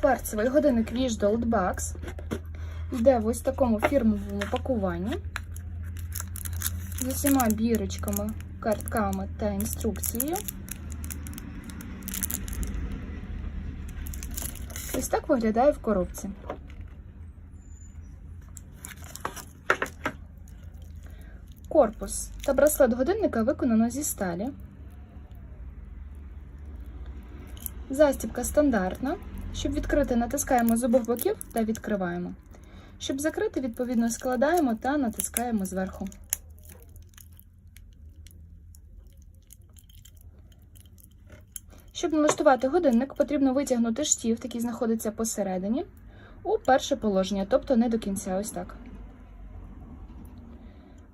Кварцевий годинник Wish Gold. Йде в ось такому фірмовому пакуванні з усіма бірочками, картками та інструкцією. Ось так виглядає в коробці. Корпус та браслет годинника виконано зі сталі. Застібка стандартна. Щоб відкрити, натискаємо з обох боків та відкриваємо. Щоб закрити, відповідно складаємо та натискаємо зверху. Щоб налаштувати годинник, потрібно витягнути штіфт, який знаходиться посередині, у перше положення, тобто не до кінця, ось так.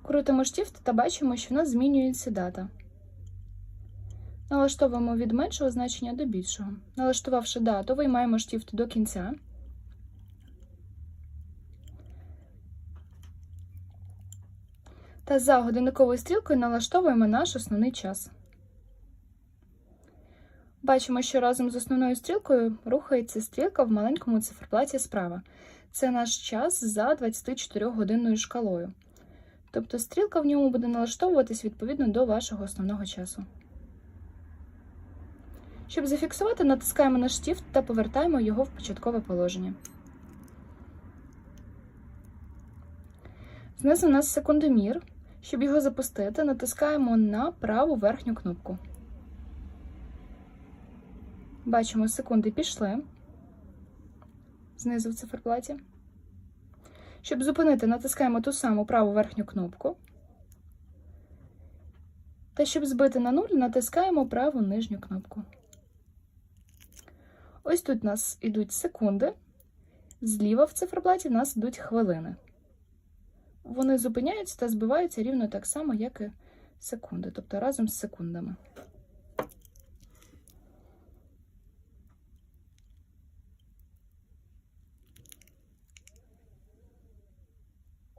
Крутимо штіфт та бачимо, що в нас змінюється дата. Налаштовуємо від меншого значення до більшого. Налаштувавши дату, виймаємо штіфт до кінця. Та за годинниковою стрілкою налаштовуємо наш основний час. Бачимо, що разом з основною стрілкою рухається стрілка в маленькому циферблаті справа. Це наш час за 24-годинною шкалою. Тобто стрілка в ньому буде налаштовуватись відповідно до вашого основного часу. Щоб зафіксувати, натискаємо на штіфт та повертаємо його в початкове положення. Знизу у нас секундомір. Щоб його запустити, натискаємо на праву верхню кнопку. Бачимо, секунди пішли. Знизу в циферблаті. Щоб зупинити, натискаємо ту саму праву верхню кнопку. Та щоб збити на нуль, натискаємо праву нижню кнопку. Ось тут у нас йдуть секунди, зліва в циферблаті у нас йдуть хвилини. Вони зупиняються та збиваються рівно так само, як і секунди, тобто разом з секундами.